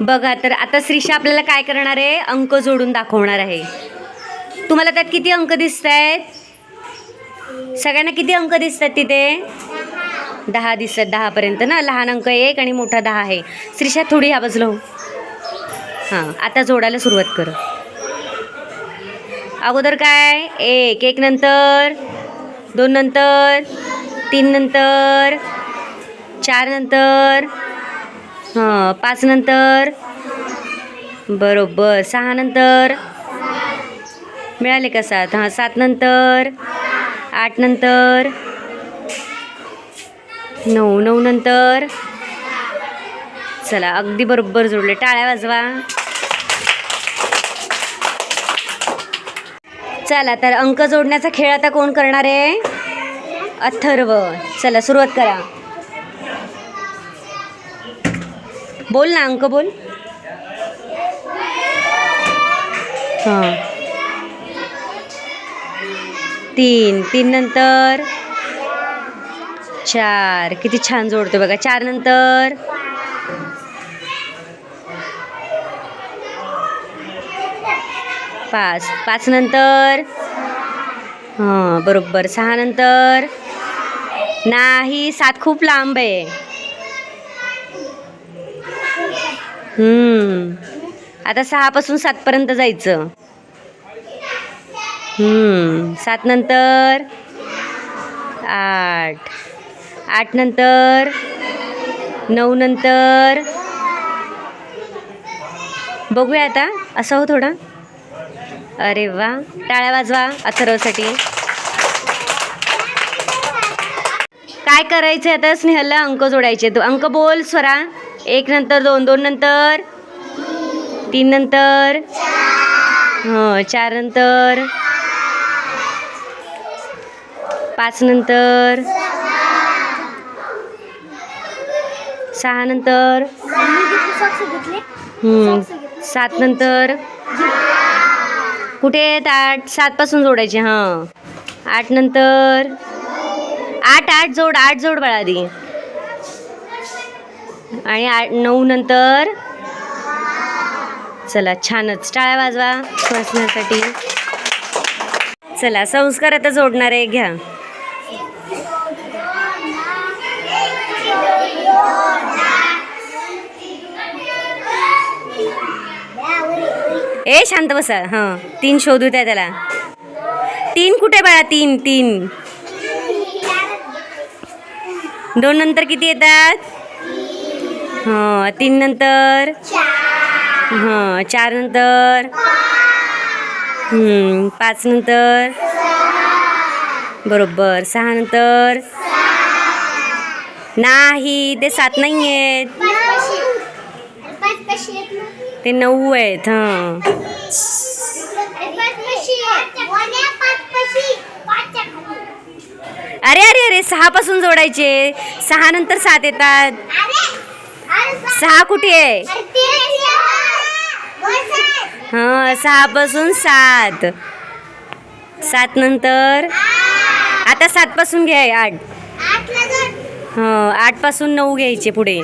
बघा तर आता श्रीषा आपल्याला काय करणार आहे? अंक जोडून दाखवणार आहे. तुम्हाला त्यात किती अंक दिसत आहेत सगळ्यांना किती अंक दिसतात तिथे? दहा दिसतात दहापर्यंत ना? लहान अंक एक आणि मोठा दहा आहे. श्रीषा थोडी ह्या बाजूला हो. हां आता जोडायला सुरुवात कर. अगोदर काय? एक एक नंतर दोन नंतर तीन नंतर चार नंतर हां पाच नंतर. बरोबर सहा नंतर. मिळाले का सात? हां सात नंतर. आठ नंतर. नऊ नऊ नंतर. चला अगदी बरोबर जोडले. टाळ्या वाजवा. चला तर अंक जोडण्याचा खेळ आता कोण करणार आहे? अथर्व. चला सुरुवात करा. बोल ना अंक बोल. हां. तीन तीन नंतर. चार किती छान जोडतो बघा. चार नंतर. पाच पाच नंतर. हां बरोबर. सहा नंतर. नाही सात खूप लांब आहे. हम्म. आता सहापासून सातपर्यंत जायचं. हम्म. सात नंतर आठ. आठ नंतर नऊ नंतर बघूया आता. असं हो थोडं. अरे वा. टाळ्या वाजवा अथर्वसाठी काय करायचं आता? स्नेहलला अंक जोडायचे तू अंक बोल स्वरा. एक नंतर दोन दोन नंतर? तीन नंतर? हां चार नंतर? पाच नंतर? सहा नंतर? सात नंतर? कुठे आहेत? आठ सातपासून जोडायचे हां. आठ नंतर? आठ आठ जोड आठ जोड बाळा आधी. आणि आठ नऊ नंतर चला छानच. टाळ्या वाजवा वाचण्यासाठी चला संस्कार आता जोडणार आहे घ्या. ए शांत बसा. हां तीन शोधू त्या त्याला. तीन कुठे बाळा? तीन तीन. दोन नंतर किती येतात? हां तीन नंतर? हां चार नंतर? पाच नंतर? बरोबर सहा नंतर? नाही ते सात नाही आहेत ते नऊ आहेत हां. अरे अरे अरे सहापासून जोडायचे. सहा नंतर सात येतात. सहा कुठे आहे? हां सहापासून सात. सात नंतर? आता सातपासून घ्या आठ. हां आठपासून नऊ घ्यायचे पुढे.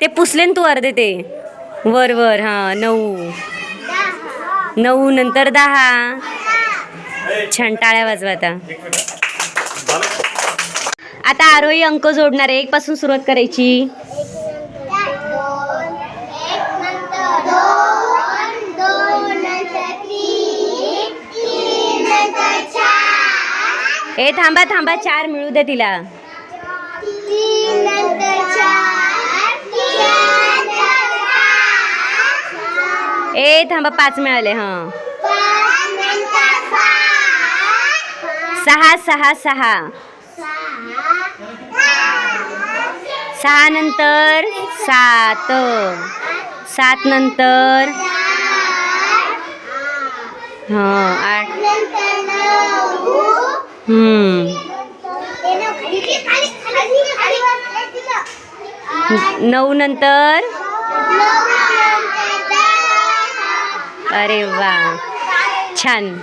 ते पुसले ना तू अर्धे ते. वर वर हां नऊ. नऊ नंतर दहा. छान टाळ्या वाजवा आता. आता आरोही अंक जोडणार आहे. एक पासून सुरुवात करायची. ए थांबा थांबा चार मिळू दे तिला. ए थांबा पाच मिळाले हां. सहा सहा सहा. सहा नंतर सात. सात नंतर हां आठ. नऊ नंतर? अरे वा. छान.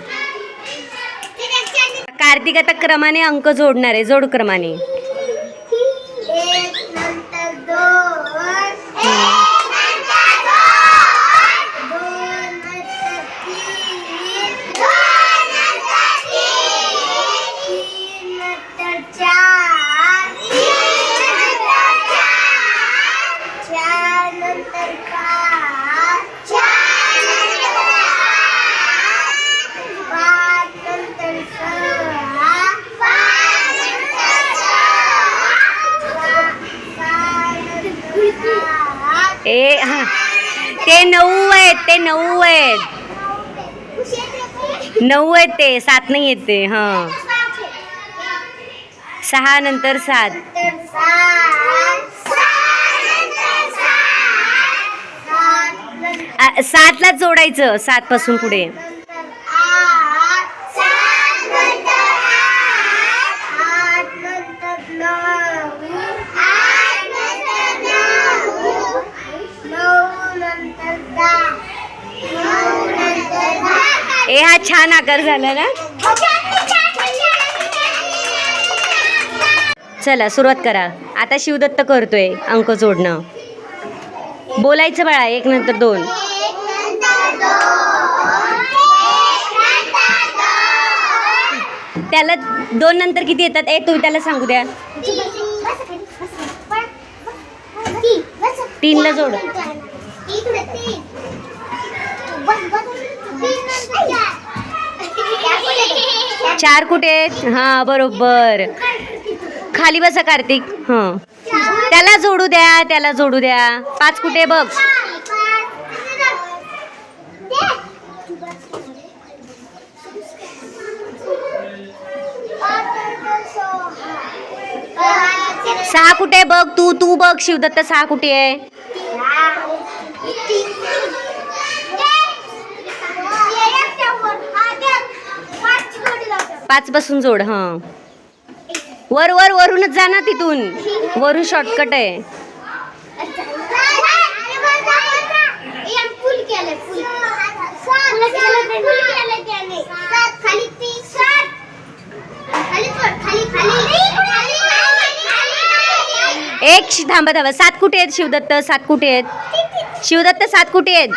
कार्तिक आता क्रमाने अंक जोडणार आहे जोड क्रमाने. ए हा. ते नऊ आहेत ते नऊ आहेत. नऊ आहेत ते सात नाही येते ते हां. सहा नंतर सात. सातलाच जोडायचं सात पासून पुढे. ए हा छान आकार झाला ना? चला सुरुवात करा. आता शिवदत्त करतोय अंक जोडणं. बोलायचं बाळा एक नंतर दोन. त्याला दोन नंतर किती येतात? ए तुम्ही त्याला सांगू द्या. तीनला जोड. चार कुठे आहेत? हां बरोबर. खाली बसा कार्तिक. हा. त्याला जोडू द्या त्याला जोडू द्या. पाच कुठे बघ. सहा कुठे बघ तू तू बघ शिवदत्त सहा कुठे आहे? पाच पासून जोड हां. वर वर वरूनच जा ना तिथून. वरून शॉर्टकट आहे. एक थांबा थांबा. सात कुठे आहेत शिवदत्त? सात कुठे आहेत? शिवदत्त सात कुठे आहेत?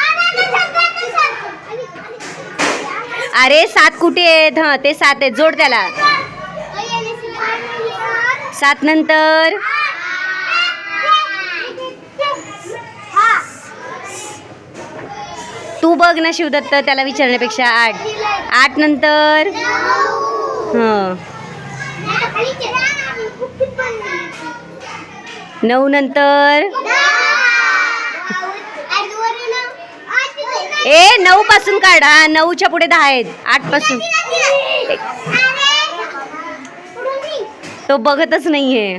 अरे सात कुठे आहेत? हं ते सात आहेत. जोड त्याला. सात नंतर. तू बघ ना शिवदत्त त्याला विचारण्यापेक्षा आठ. आठ नंतर. हां. नऊ नंतर. ए नऊ पासून काढ हा नऊच्या पुढे दहा आहेत आठपासून. तो बघतच नाहीये.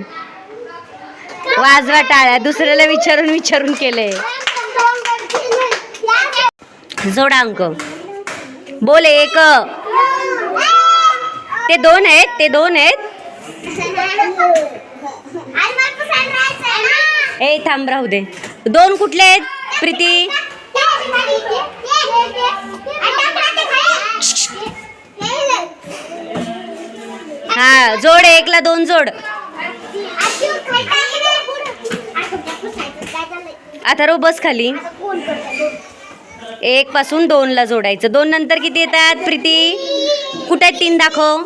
वाजवा टाळ्या दुसऱ्याला विचारून विचारून केलंय जोडा अंक. बोल एक. ते दोन आहेत ते दोन आहेत. ए थांब राहू दे. दोन कुठले आहेत प्रीती? हा जोड एकला दोन जोड. आता रो बस खाली. एक पासून दोनला जोडायचं. दोन नंतर किती येतात प्रीती? कुठे आहेत तीन दाखव.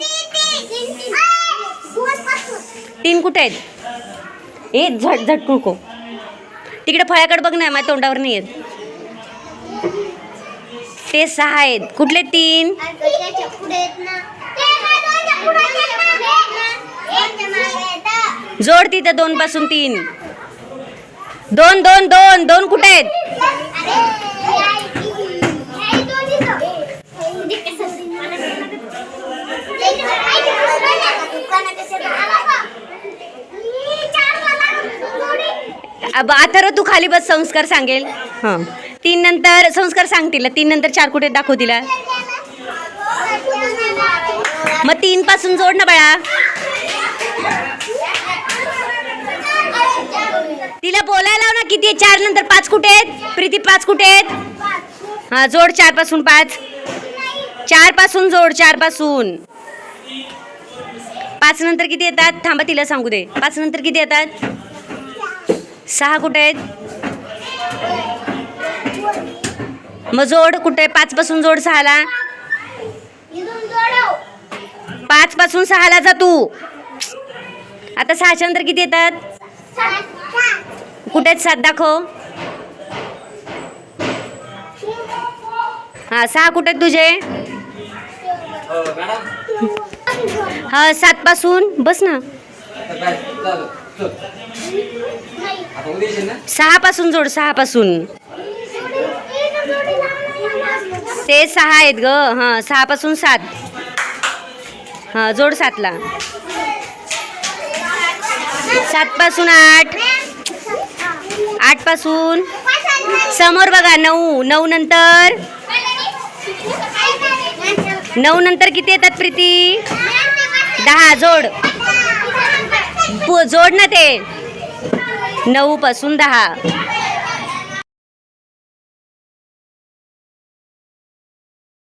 तीन कुठे आहेत? ए झट झट कुळको. तिकडे फळ्याकडे बघ ना माझ्या तोंडावर नाही येत. ते सहा आहेत. कुठले तीन? जोड तिथं दोन पासून तीन. दोन दोन दोन. दोन कुठे आहेत? अब आता तू खाली बस संस्कार सांगेल. हां. तीन नंतर संस्कार सांगतील तीन नंतर चार कुठे आहेत? दाखव तिला. मग तीन पासून जोड ना बाळा. तिला बोलायला लाव ना किती आहे चार नंतर पाच कुठे आहेत? प्रीती पाच कुठे आहेत? हा जोड चारपासून पाच. चारपासून जोड चारपासून. पाच नंतर किती येतात? थांबा तिला सांगू दे. पाच नंतर किती येतात? सहा कुठे आहेत? मग जोड कुठे? पाच पासून जोड सहाला. पाच पासून सहाला जा तू. आता सहाच्या नंतर किती येतात? कुठे आहेत? सात दाखव. हा सहा कुठे आहेत तुझे? हो सात पासून. बस ना. सहा पासून जोड सहा पासून. ते सहा आहेत ग. हां सहापासून सात. हां जोड सातला. सातपासून आठ. आठपासून समोर बघा नऊ. नऊ नंतर. नऊ नंतर किती येतात प्रीती? दहा जोड. पु- जोड ना ते. नऊ पासून दहा.